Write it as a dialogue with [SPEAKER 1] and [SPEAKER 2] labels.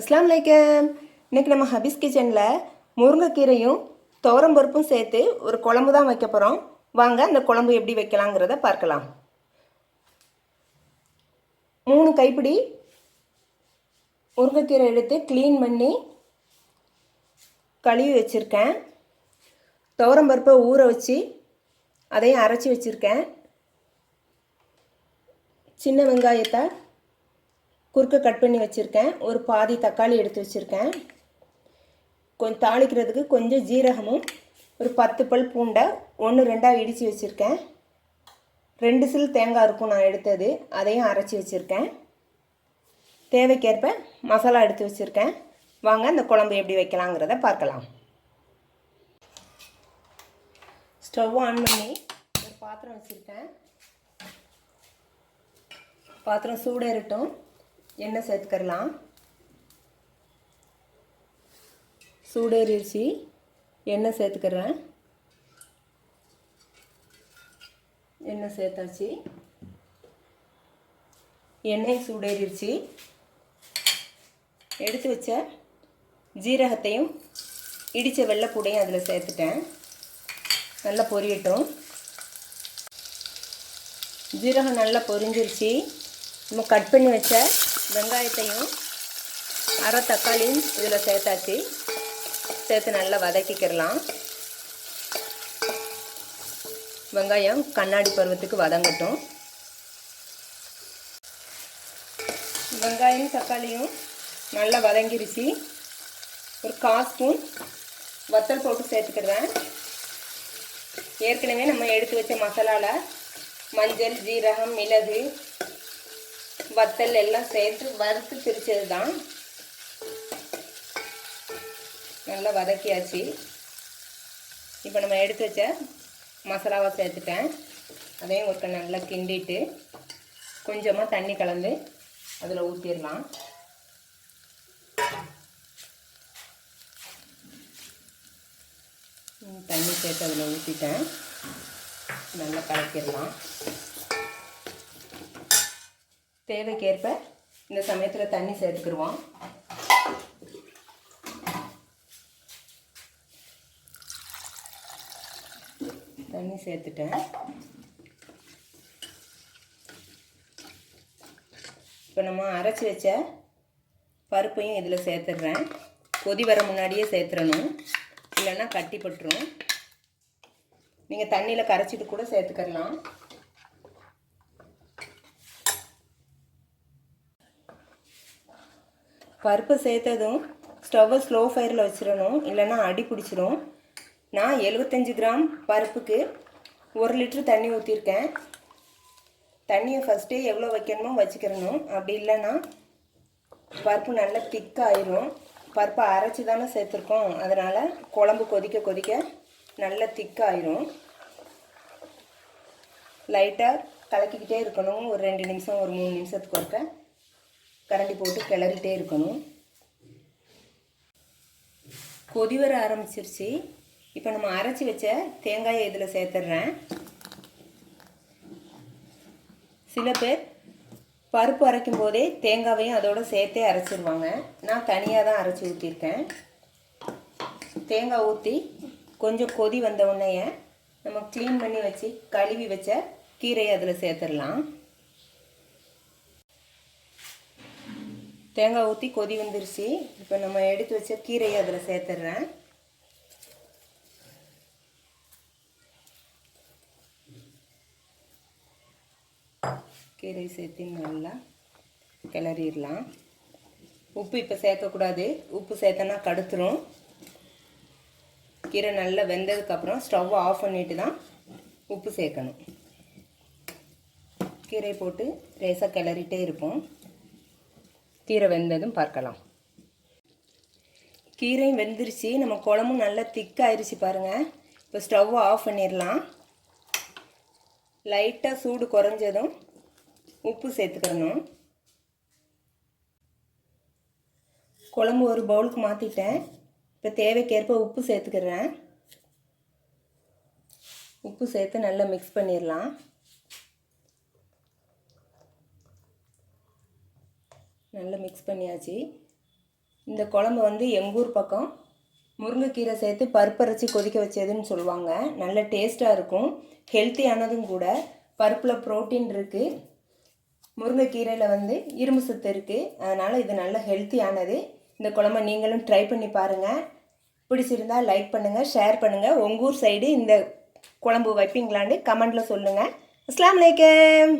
[SPEAKER 1] அஸ்லாம் வலைக்கம் இன்னைக்கு நம்ம ஹபீஸ் கிச்சனில் முருங்கைக்கீரையும் துவரம்பருப்பும் சேர்த்து ஒரு குழம்பு தான் வைக்க போகிறோம் வாங்க அந்த குழம்பு எப்படி வைக்கலாங்கிறத பார்க்கலாம். மூணு கைப்பிடி முருங்கைக்கீரை எடுத்து க்ளீன் பண்ணி கழுவி வச்சுருக்கேன். துவரம்பருப்பை ஊற வச்சு அதையும் அரைச்சி வச்சுருக்கேன். சின்ன வெங்காயத்தை குறுக்க கட் பண்ணி வச்சுருக்கேன். ஒரு பாதி தக்காளி எடுத்து வச்சுருக்கேன். கொஞ்சம் தாளிக்கிறதுக்கு கொஞ்சம் ஜீரகமும் ஒரு பத்து பல் பூண்டை ஒன்று ரெண்டாக இடித்து வச்சுருக்கேன். ரெண்டு சில் தேங்காய் இருக்கும் நான் எடுத்தது. அதையும் அரைச்சி வச்சுருக்கேன். தேவைக்கேற்ப மசாலா எடுத்து வச்சுருக்கேன். வாங்க அந்த குழம்பு எப்படி வைக்கலாங்கிறத பார்க்கலாம். ஸ்டவ் ஆன் பண்ணி ஒரு பாத்திரம் வச்சுருக்கேன். பாத்திரம் சூடேறட்டும். எண்ணெய் சேர்த்துக்கிறலாம். சூடேறிடுச்சு எண்ணெய் சேர்த்துக்கிறேன். எண்ணெய் சேர்த்தாச்சு. எண்ணெய் சூடேறிடுச்சு எடுத்து வச்ச ஜீரகத்தையும் இடித்த வெள்ளைப்பூடையும் அதில் சேர்த்துட்டேன். நல்லா பொரியட்டும். ஜீரகம் நல்லா பொரிஞ்சிருச்சு. நம்ம கட் பண்ணி வச்ச வெங்காயத்தையும் அரை தக்காளியும் இதில் சேர்த்தாச்சு. சேர்த்து நல்லா வதக்கிக்கிறலாம் வெங்காயம் கண்ணாடி பருவத்துக்கு வதங்கட்டும். வெங்காயம் தக்காளியும் நல்லா வதங்கிருச்சு. ஒரு கால் ஸ்பூன் வத்தல் போட்டு சேர்த்துக்கிடுவேன். ஏற்கனவே நம்ம எடுத்து வச்ச மசாலாவில் மஞ்சள் ஜீரகம் மிளகு வத்தல் எல்லாம் சேர்த்து வறுத்து பிரித்தது தான் நல்லா வதக்கியாச்சு. இப்போ நம்ம எடுத்து வச்ச மசாலாவை சேர்த்துட்டேன். அதையும் ஒருக்க நல்லா கிண்டிட்டு கொஞ்சமாக தண்ணி கலந்து அதில் ஊற்றிடலாம் தண்ணி சேர்த்து அதில் ஊற்றிட்டேன் நல்லா கலக்கிடலாம். தேவைக்கேற்ப இந்த சமயத்தில் தண்ணி சேர்த்துக்கிடுவோம். தண்ணி சேர்த்துட்டேன். இப்போ நம்ம அரைச்சி வச்ச பருப்பையும் இதில் சேர்த்துடுறேன். கொதி வர முன்னாடியே சேர்த்துடணும். இல்லைன்னா கட்டிப்பட்டுரும் நீங்கள் தண்ணியில் கரைச்சிட்டு கூட சேர்த்துக்கலாம் பருப்பு சேர்த்ததும் ஸ்டவ்வை ஸ்லோ ஃபயரில் வச்சிடணும். இல்லைன்னா அடி பிடிச்சிரும். நான் எழுபத்தஞ்சி கிராம் பருப்புக்கு ஒரு லிட்ரு தண்ணி ஊற்றிருக்கேன் தண்ணியை ஃபஸ்ட்டே எவ்வளோ வைக்கணுமோ வச்சுக்கிறணும். அப்படி இல்லைன்னா பருப்பு நல்லா திக்காயிரும் பருப்பை அரைச்சி தானே சேர்த்துருக்கோம். அதனால் குழம்பு கொதிக்க கொதிக்க நல்லா திக்காயிரும் லைட்டாக கலக்கிக்கிட்டே இருக்கணும். ஒரு ரெண்டு நிமிஷம் ஒரு மூணு நிமிஷத்துக்கு ஒருக்க. கரண்டி போட்டு கிளறிட்டே இருக்கணும். கொதி வர ஆரம்பிச்சிருச்சு. இப்போ நம்ம அரைச்சி வச்ச தேங்காயை இதில் சேர்த்துட்றேன் சில பேர் பருப்பு அரைக்கும் போதே தேங்காவையும் அதோடு சேர்த்தே அரைச்சிருவாங்க. நான் தனியாக தான் அரைச்சி ஊற்றிருக்கேன் தேங்காய் ஊற்றி கொஞ்சம் கொதி வந்த உடனே நம்ம க்ளீன் பண்ணி வச்சு கழுவி வச்ச கீரையை அதில் சேர்த்துடலாம். தேங்காய் ஊற்றி கொதி வந்துருச்சு. இப்போ நம்ம எடுத்து வச்ச கீரையை அதில் சேர்த்துட்றேன் கீரை சேர்த்து நல்லா கிளறிடலாம். உப்பு இப்போ சேர்க்கக்கூடாது. உப்பு சேர்த்தனா கடுத்துரும். கீரை நல்லா வெந்ததுக்கப்புறம் ஸ்டவ் ஆஃப் பண்ணிட்டு தான் உப்பு சேர்க்கணும். கீரை போட்டு லேசாக கிளறிட்டே இருப்போம். கீரை வெந்ததும் பார்க்கலாம். கீரையும் வெந்துருச்சு. நம்ம குழம்பும் நல்லா திக்காயிருச்சு பாருங்கள் இப்போ ஸ்டவ்வை ஆஃப் பண்ணிடலாம். லைட்டாக சூடு குறைஞ்சதும் உப்பு சேர்த்துக்கிறணும் குழம்பு ஒரு பவுலுக்கு மாற்றிட்டேன் இப்போ தேவைக்கேற்ப உப்பு சேர்த்துக்கிறேன். உப்பு சேர்த்து நல்லா மிக்ஸ் பண்ணிடலாம். நல்லா மிக்ஸ் பண்ணியாச்சு. இந்த குழம்பு வந்து எங்கூர் பக்கம். முருங்கைக்கீரை சேர்த்து பருப்பரைச்சி கொதிக்க வச்சதுன்னு சொல்லுவாங்க. நல்ல டேஸ்ட்டாக இருக்கும். ஹெல்த்தியானதும் கூட பருப்பில் ப்ரோட்டீன் இருக்குது முருங்கைக்கீரையில் வந்து இரும்பு சத்து இருக்குது அதனால் இது நல்ல ஹெல்த்தியானது இந்த குழம்பை நீங்களும் ட்ரை பண்ணி பாருங்கள் பிடிச்சிருந்தா லைக் பண்ணுங்கள் ஷேர் பண்ணுங்கள் உங்கள் ஊர் சைடு இந்த குழம்பு வைப்பீங்களான்னு கமெண்டில் சொல்லுங்கள் அஸ்லாம் வலைக்கம்